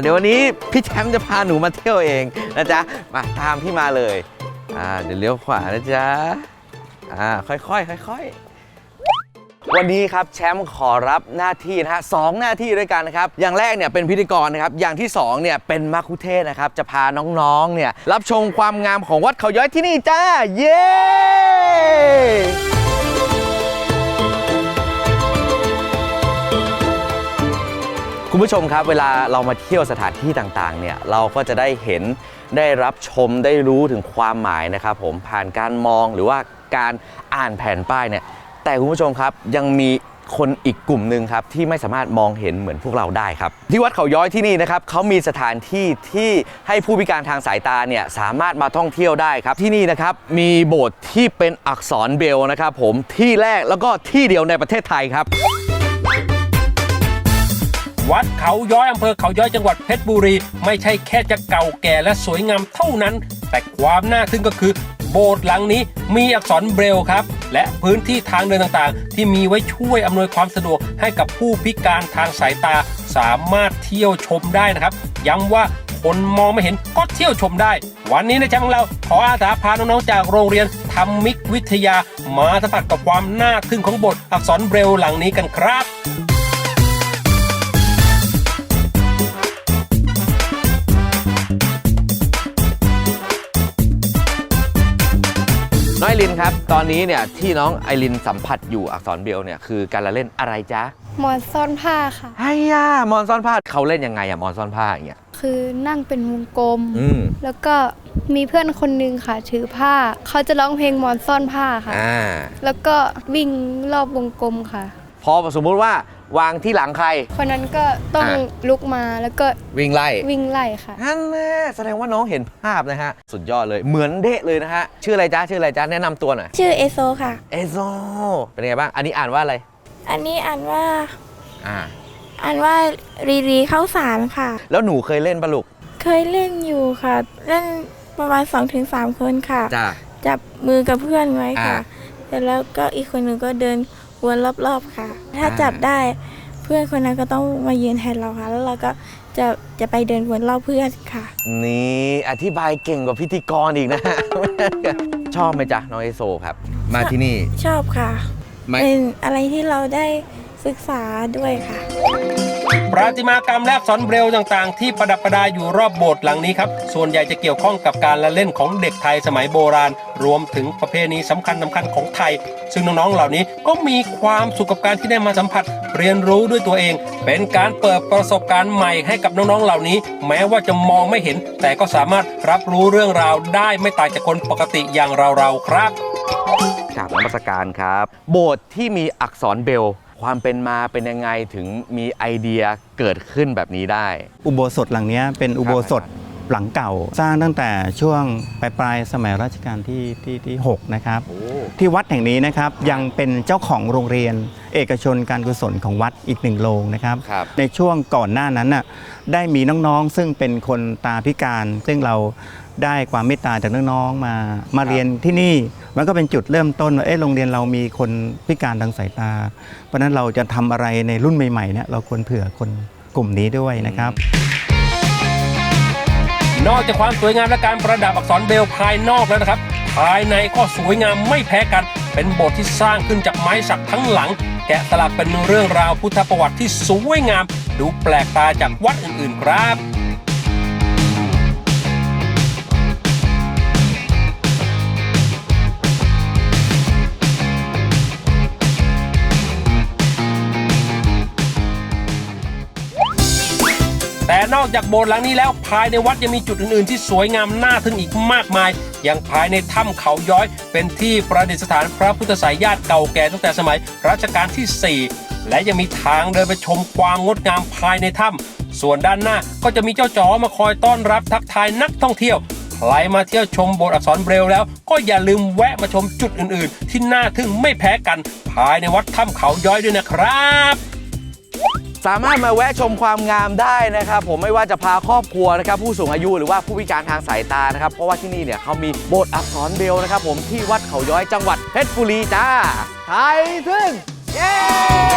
เดี๋ยววันนี้พี่แชมป์จะพาหนูมาเที่ยวเองนะจ๊ะ มาตามพี่มาเลย อ่า เดี๋ยวเลี้ยวขวานะจ๊ะ อ่า ค่อยๆค่อยๆวันนี้ครับแชมป์ขอรับหน้าที่นะฮะสองหน้าที่ด้วยกันนะครับ อย่างแรกเนี่ยเป็นพิธีกรนะครับ อย่างที่สองเนี่ยเป็นมัคคุเทศนะครับ จะพาน้องๆเนี่ยรับชมความงามของวัดเขาย้อยที่นี่จ้า เย้ คุณผู้ชมครับ เวลาเรามาเที่ยวสถานที่ต่างๆ เนี่ย เราก็จะได้เห็นได้รับชมได้รู้ถึงความหมายนะครับผมผ่านการมองหรือว่าการอ่านแผ่นป้ายเนี่ย แต่คุณผู้ชมครับยังมีคนอีกกลุ่มหนึ่งครับที่ไม่สามารถมองเห็นเหมือนพวกเราได้ครับ ที่วัดเขาย้อยที่นี่นะครับเขามีสถานที่ที่ให้ผู้พิการทางสายตาเนี่ยสามารถมาท่องเที่ยวได้ครับที่นี่นะครับมีโบสถ์ที่เป็นอักษรเบลนะครับผมที่แรกแล้วก็ที่เดียวในประเทศไทยครับ วัดเขาย้อยอำเภอเขาย้อยจังหวัดเพชรบุรี ไม่ใช่แค่จะเก่าแก่และสวยงามเท่านั้น แต่ความน่าทึ่งก็คือ โบสถ์หลังนี้มีอักษรเบรลครับ และพื้นที่ทางเดินต่างๆ ที่มีไว้ช่วยอำนวยความสะดวกให้กับผู้พิการทางสายตาสามารถเที่ยวชมได้นะครับ ย้ำว่าคนมองไม่เห็นก็เที่ยวชมได้ วันนี้นแชมป์ของเราขออาสาพาน้องๆจากโรงเรียนธรรมิกวิทยา มาสัมผัสกับความน่าทึ่งของโบสถ์อักษรเบรลหลังนี้กันครับ น้องไอรินครับ ตอนนี้เนี่ยที่น้องไอรินสัมผัสอยู่อักษรเบรลล์เนี่ยคือการละเล่นอะไรจ๊ะหมอนซ่อนผ้าค่ะ ไอ้ย่ามอนซ่อนผ้าเขาเล่นยังไงอะมอนซ่อนผ้าอย่างเงี้ย คือนั่งเป็นวงกลม อืม แล้วก็มีเพื่อนคนนึงค่ะ ถือผ้า เขาจะร้องเพลงหมอนซ่อนผ้าค่ะ อ่า แล้วก็วิ่งรอบวงกลมค่ะ พอสมมุติว่าวางที่หลังใคร คนนั้นก็ต้องอะ ลุกมาแล้วก็วิ่งไล่วิ่งไล่ค่ะ นั่นแน่แสดงว่าน้องเห็นภาพนะฮะ สุดยอดเลยเหมือนเดะเลยนะฮะ ชื่ออะไรจ๊ะชื่ออะไรจ๊ะแนะนำตัวหน่อย ชื่อเอโซค่ะ เอโซเป็นไงบ้าง อันนี้อ่านว่าอะไร อันนี้อ่านว่าอ่า อ่านว่ารีรีเข้าสารค่ะ แล้วหนูเคยเล่นปะลูกเคยเล่นอยู่ค่ะ เล่นประมาณ 2-3 คนค่ะ จ้า จับมือกับเพื่อนไว้ค่ะอ่า เสร็จแล้วก็อีกคนหนึ่งก็เดิน วนรอบๆค่ะ ถ้าอ่าจับได้เพื่อนคนนั้นก็ต้องมายืนแทนเราค่ะ แล้วเราก็จะจะไปเดินวนรอบเพื่อนค่ะ นี่อธิบายเก่งกว่าพิธีกรอีกนะ ชอบไหมจ๊ะน้องเอโซครับ มาที่นี่ชอบค่ะ ไม่ เป็นอะไรที่เราได้ศึกษาด้วยค่ะ ประติมากรรมและอักษรเบรลต่างๆ ที่ประดับประดาอยู่รอบโบสถ์หลังนี้ครับ ส่วนใหญ่จะเกี่ยวข้องกับการละเล่นของเด็กไทยสมัยโบราณ รวมถึงประเพณีสำคัญสำคัญของไทย ซึ่งน้องๆเหล่านี้ก็มีความสุขกับการที่ได้มาสัมผัส เรียนรู้ด้วยตัวเอง เป็นการเปิดประสบการณ์ใหม่ให้กับน้องๆเหล่านี้ แม้ว่าจะมองไม่เห็น แต่ก็สามารถรับรู้เรื่องราวได้ไม่ต่างจากคนปกติอย่างเราๆครับกราบนมัสการครับ โบสถ์ที่มีอักษรเบล ความเป็นมาเป็นยังไงถึงมีไอเดียเกิดขึ้นแบบนี้ได้ อุโบสถหลังเนี้ยเป็นอุโบสถหลังเก่า สร้างตั้งแต่ช่วงปลายปลายๆสมัยรัชกาลที่ที่ที่6นะครับ ที่วัดแห่งนี้นะครับยังเป็นเจ้าของโรงเรียน เอกชนการกุศลของวัดอีกหนึ่งโรงนะครับครับในช่วงก่อนหน้านั้นน่ะได้มีน้องๆ ซึ่งเป็นคนตาพิการ ซึ่งเราได้ความเมตตาจากน้องๆมา มาเรียนที่นี่มันก็เป็นจุดเริ่มต้นว่าเอ๊ะโรงเรียนเรามีคนพิการทางสายตา เพราะฉะนั้นเราจะทำอะไรในรุ่นใหม่ๆเนี่ยเราควรเผื่อคนกลุ่มนี้ด้วยนะครับ นอกจากความสวยงามและการประดับอักษรเบรลล์ภายนอกแล้วนะครับ ภายในก็สวยงามไม่แพ้กัน เป็นโบสถ์ที่สร้างขึ้นจากไม้สักทั้งหลัง แกะสลักเป็นเรื่องราวพุทธประวัติที่สวยงาม ดูแปลกตาจากวัดอื่นๆครับ นอกจากโบสถ์หลังนี้แล้วภายในวัดยังมีจุดอื่นๆ ที่สวยงามน่าทึ่งอีกมากมาย อย่างภายในถ้ำเขาย้อย เป็นที่ประดิษฐานพระพุทธสายญาติเก่าแก่ตั้งแต่สมัยรัชกาลที่ 4 และยังมีทางเดินไปชมความงดงามภายในถ้ำส่วนด้านหน้าก็จะมีเจ้าจ๋อมาคอยต้อนรับทักทายนักท่องเที่ยวใครมาเที่ยวชมโบสถ์อักษรเบรลแล้ว ก็อย่าลืมแวะมาชมจุดอื่นๆ ที่น่าทึ่งไม่แพ้กัน ภายในวัดถ้ำเขาย้อยด้วยนะครับ สามารถมาแวะชมความงามได้นะครับผมไม่ว่าจะพาครอบครัวนะครับผู้สูงอายุหรือว่าผู้พิการทางสายตานะครับ เพราะว่าที่นี่เนี่ยเขามีโบสถ์อักษรเบรลล์นะครับผมที่วัดเขาย้อยจังหวัดเพชรบุรีจ้าไทยทึ่งเย้